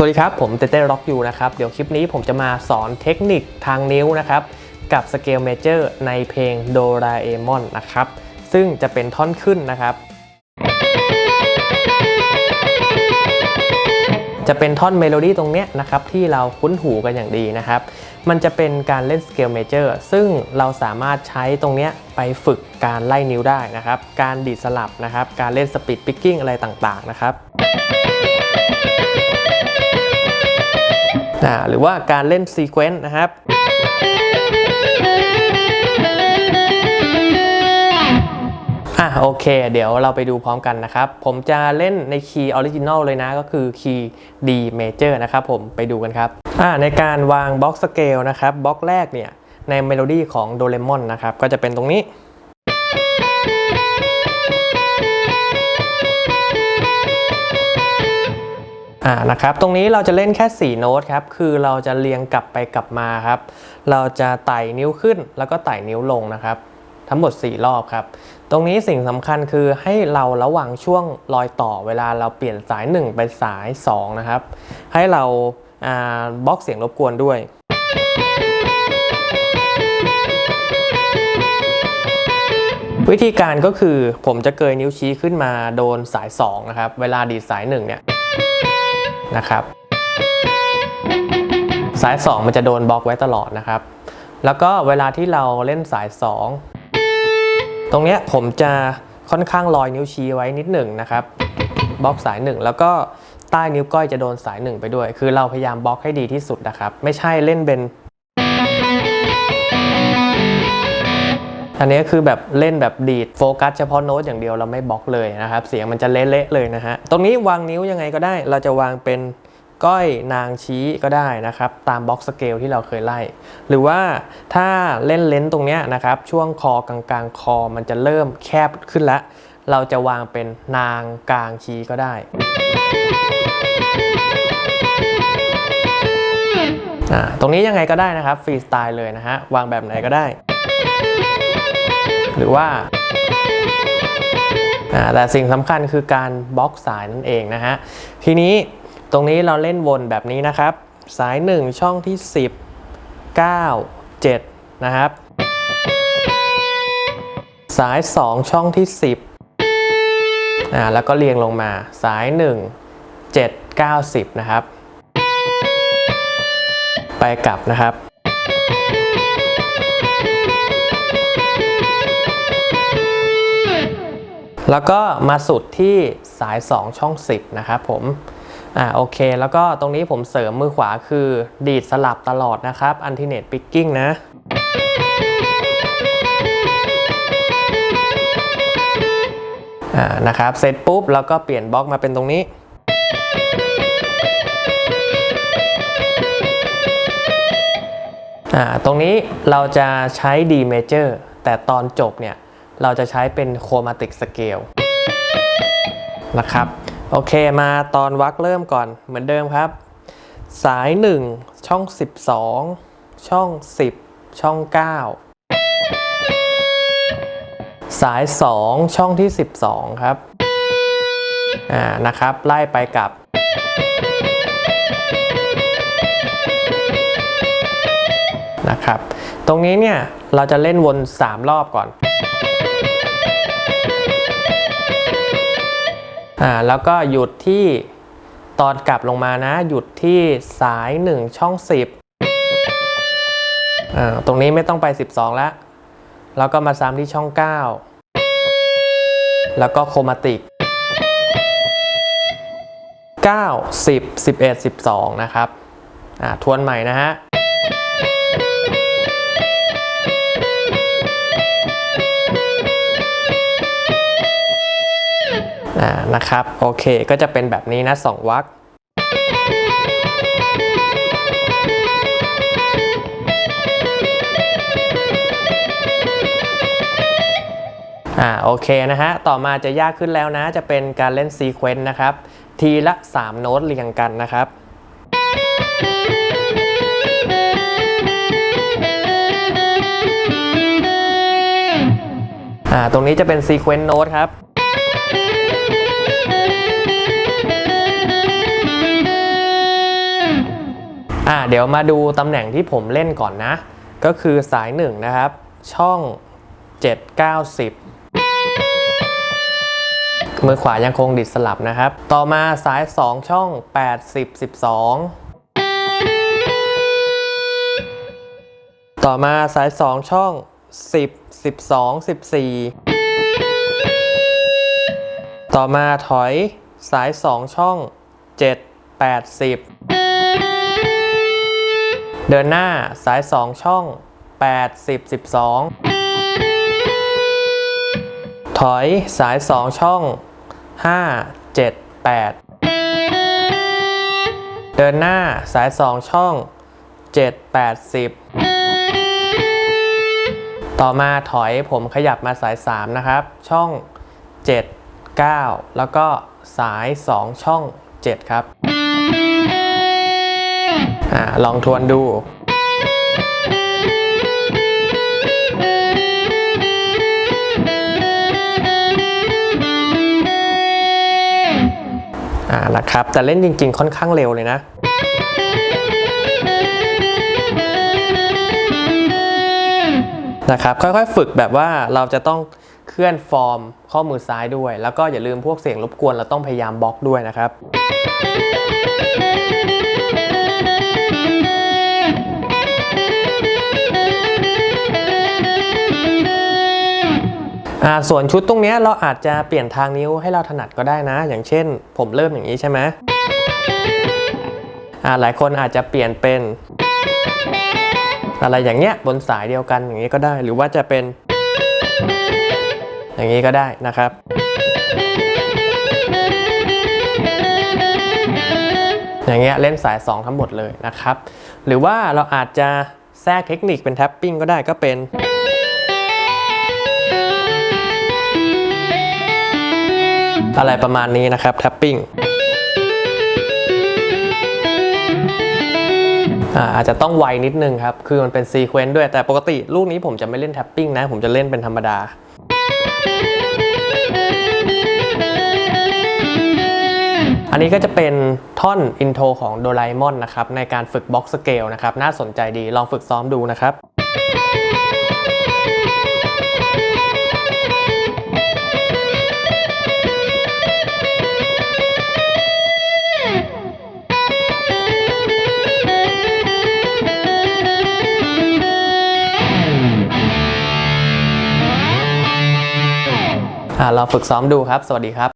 สวัสดีครับ ผมเต้เต้ร็อกยูนะครับ เดี๋ยวคลิปนี้ผมจะมาสอนเทคนิคทางนิ้วนะครับ กับสเกลเมเจอร์ในเพลงโดราเอมอนนะครับ ซึ่งจะเป็นท่อนขึ้นนะครับ จะเป็นท่อนเมโลดี้ตรงเนี้ยนะครับ ที่เราคุ้นหูกันอย่างดีนะครับ มันจะเป็นการเล่นสเกลเมเจอร์ซึ่งเราสามารถใช้ตรงเนี้ยไปฝึกการไล่นิ้วได้นะครับ การดีดสลับนะครับ การเล่นสปีดปิกกิ้งอะไรต่างๆนะครับ หรือว่าการเล่นซีเควนต์นะครับอะโอเค เดี๋ยวเราไปดูพร้อมกันนะครับ ผมจะเล่นในคีย์ออริจินอลเลยนะก็คือคีย์ D major นะครับผมไปดูกันครับอ่าในการวางบล็อกสเกลนะครับบล็อกแรกเนี่ยในเมโลดี้ของโดเรมอนนะครับก็จะเป็นตรงนี้ อ่านะครับตรงนี้เราจะเล่นแค่ 4 โน้ตครับคือเราจะเรียงกลับไปกลับมาครับ เราจะไต่นิ้วขึ้นแล้วก็ไต่นิ้วลงนะครับ ทั้งหมด 4 รอบครับ ตรงนี้สิ่งสำคัญคือให้เราระว่างช่วงรอยต่อเวลาเราเปลี่ยนสาย 1 ไปสาย 2 นะครับ ให้เราาบล็อกเสียงรบกวนด้วยวิธีการก็คือผมจะเกยนิ้วชี้ขึ้นมาโดนสาย 2 นะครับ เวลาดีดสาย 1 เนี่ย นะครับ สาย 2 มันจะโดนบล็อกไว้ตลอดนะครับ แล้วก็เวลาที่เราเล่นสาย 2 ตรงเนี้ยผมจะค่อนข้างลอยนิ้วชี้ไว้นิดหนึ่งนะครับบล็อกสาย 1 แล้วก็ใต้นิ้วก้อยจะโดนสาย 1 ไปด้วย คือเราพยายามบล็อกให้ดีที่สุดนะครับ ไม่ใช่เล่นเป็น อันนี้คือแบบเล่นแบบดีดโฟกัสเฉพาะโน้ตอย่างเดียวเราไม่บล็อกเลยนะครับ เสียงมันจะเละๆเลยนะฮะ ตรงนี้วางนิ้วยังไงก็ได้ เราจะวางเป็นก้อยนางชี้ก็ได้นะครับ ตามบล็อกสเกลที่เราเคยไล่ หรือว่าถ้าเล่นเลนส์ตรงเนี้ยนะครับ ช่วงคอกลางๆ คอมันจะเริ่มแคบขึ้นแล้ว เราจะวางเป็นนางกลางชี้ก็ได้ตรงนี้ยังไงก็ได้นะครับฟรีสไตล์เลยนะฮะ วางแบบไหนก็ได้ หรือว่าแต่สิ่งสำคัญคือการบล็อกสายนั่นเองนะฮะ ทีนี้ตรงนี้เราเล่นวนแบบนี้นะครับ สาย 1 ช่องที่ 10 9 7 นะครับ สาย 2 ช่องที่ 10อ่าแล้วก็เรียงลงมาสาย 1 7 9 10 นะครับ ไปกลับนะครับ แล้วก็มาสุดที่สาย 2 ช่อง 10 นะครับผมอ่าโอเค แล้วก็ตรงนี้ผมเสริมมือขวาคือ ดีดสลับตลอดนะครับอันติเนตปิกกิ้งนะอ่านะครับ เสร็จปุ๊บ แล้วก็เปลี่ยนบล็อกมาเป็นตรงนี้อ่าตรงนี้เราจะใช้ D major แต่ตอนจบเนี่ย เราจะใช้เป็น chromatic scale นะครับ โอเคมาตอนวักเริ่มก่อนเหมือนเดิมครับ สาย 1 ช่อง 12 ช่อง 10 ช่อง 9 สาย 2 ช่องที่ 12 ครับอ่านะครับ ไล่ไปกับนะครับ ตรงนี้เนี่ย เราจะเล่นวน 3 รอบก่อน อ่าแล้วก็หยุดที่ตอนกลับลงมานะ หยุดที่สาย 1 ช่อง 10อ่าตรงนี้ไม่ต้องไป 12 แล้ว แล้วก็มาซ้ำที่ช่อง 9 แล้วก็โครมาติก 9 10 11 12 นะครับอ่าทวนใหม่นะฮะ นะครับ โอเคก็จะเป็นแบบนี้นะสองวักอ่าโอเคนะฮะ ต่อมาจะยากขึ้นแล้วนะ จะเป็นการเล่นซีเควนต์นะครับ ทีละ 3 โน้ตเรียงกันนะครับอ่าตรงนี้จะเป็นซีเควนต์โน้ตครับ อ่าเดี๋ยวมาดูตำแหน่งที่ผมเล่นก่อนนะ ก็คือสายหนึ่งนะครับ ช่อง 790 มือขวายังคงดิดสลับนะครับ ต่อมาสาย 2 ช่อง 80 12ต่อมาสาย 2 ช่อง 10 12 14 ต่อมาถอยสาย 2 ช่อง 7 80 เดินหน้าสาย 2 ช่อง80 12 ถอยสาย 2 ช่อง 5 7 8 เดินหน้าสาย 2 ช่อง 7 8 10 ต่อมาถอยผมขยับมาสาย 3 นะครับ ช่อง 7 9 แล้วก็สาย 2 ช่อง 7 ครับ อ่าลองทวนดูอ่านะครับ แต่เล่นจริงๆ ค่อนข้างเร็วเลยนะ นะครับ ค่อยๆ ฝึกแบบว่าเราจะต้องเคลื่อนฟอร์มข้อมือซ้ายด้วย แล้วก็อย่าลืมพวกเสียงรบกวนเราต้องพยายามบล็อกด้วยนะครับ ส่วนชุดตรงนี้เราอาจจะเปลี่ยนทางนิ้วให้เราถนัดก็ได้นะ อย่างเช่น ผมเริ่มอย่างนี้ใช่ไหมอ่าหลายคนอาจจะเปลี่ยนเป็น อะไรอย่างเงี้ยบนสายเดียวกันอย่างนี้ก็ได้ หรือว่าจะเป็น อย่างนี้ก็ได้นะครับอย่างเงี้ยเล่นสาย 2 ทั้งหมดเลยนะครับ หรือว่าเราอาจจะแทรกเทคนิคเป็นแท็ปปิ้งก็ได้ก็เป็น อะไรประมาณนี้นะครับแท็ปปิ้งอาจจะต้องไวนิดนึงครับ คือมันเป็นซีเควนต์ด้วยแต่ปกติลูกนี้ผมจะไม่เล่นแท็ปปิ้งนะ ผมจะเล่นเป็นธรรมดาอันนี้ก็จะเป็นท่อนอินโทรของโดราเอมอนนะครับในการฝึกบ็อกสเกลนะครับน่าสนใจดีลองฝึกซ้อมดูนะครับ เราฝึกซ้อมดูครับ สวัสดีครับ